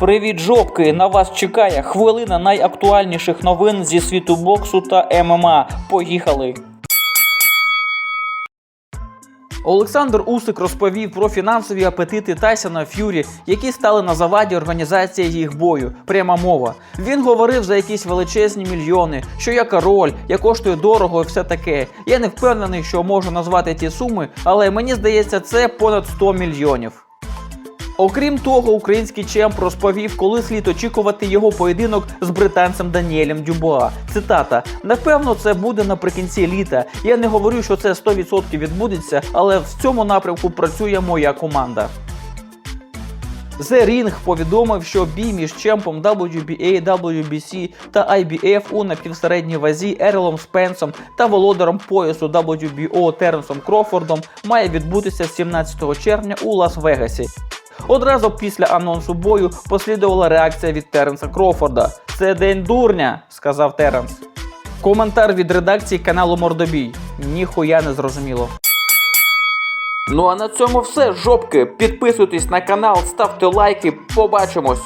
Привіт, жопки! На вас чекає хвилина найактуальніших новин зі світу боксу та ММА. Поїхали! Олександр Усик розповів про фінансові апетити Тайсона Ф'юрі, які стали на заваді організації їх бою. Пряма мова. Він говорив за якісь величезні мільйони, що я король, я коштую дорого і все таке. Я не впевнений, що можу назвати ті суми, але мені здається, це понад 100 мільйонів. Окрім того, український чемп розповів, коли слід очікувати його поєдинок з британцем Даніелем Дюбуа. Цитата: напевно, це буде наприкінці літа. Я не говорю, що це 100% відбудеться, але в цьому напрямку працює моя команда. The Ring повідомив, що бій між чемпом WBA, WBC та IBF у напівсередній вазі Ерлом Спенсом та володарем поясу WBO Теренсом Крофордом має відбутися 17 червня у Лас-Вегасі. Одразу після анонсу бою послідувала реакція від Теренса Крофорда. Це день дурня, сказав Теренс. Коментар від редакції каналу Мордобій. Ніхуя не зрозуміло. Ну а на цьому все, жопки. Підписуйтесь на канал, ставте лайки. Побачимось.